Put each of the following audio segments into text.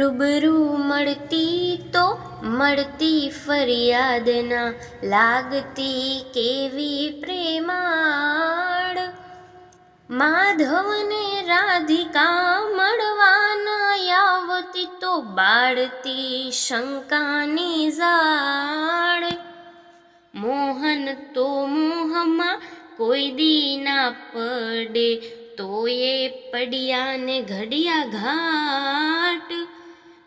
રૂબરૂ મળતી તો મળતી ફરિયાદના લાગતી કેવી પ્રેમાળ. માધવને રાધિકા મળવાના યાવતી તો બાળતી શંકાની ઝાડ મોહન તો મોહમાં કોઈ દી ના પડે, તો એ પડ્યા ને ઘડિયા ઘાટ.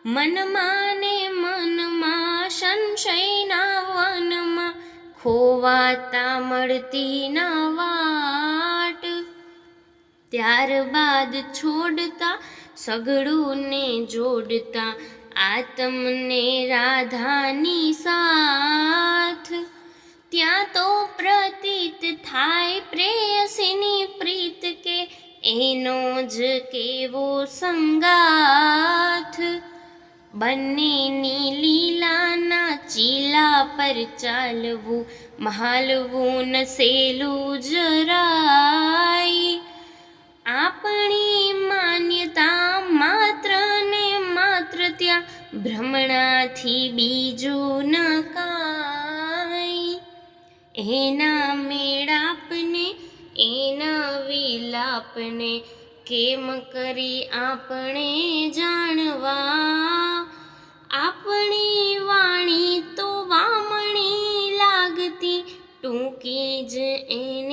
મનમાં ને મનમાં સંશયના વનમાં ખોવાતા મળતી ના વાટ. ત્યારબાદ છોડતા સગડું ને જોડતા આતમને રાધાની સાથ. ત્યાં તો પ્રતીત થાય પ્રેયસીની પ્રીત કે એનો જ કેવો સંગાથ. બંનેની લીલાના ચીલા પર ચાલવું મહાલવું નસેલું જરાય આપણી માન્યતા માત્ર ને માત્ર ત્યાં ભ્રમણાથી બીજું ન એના મેળાપને એના વિલાપને કેમ કરી આપણે જાણવા in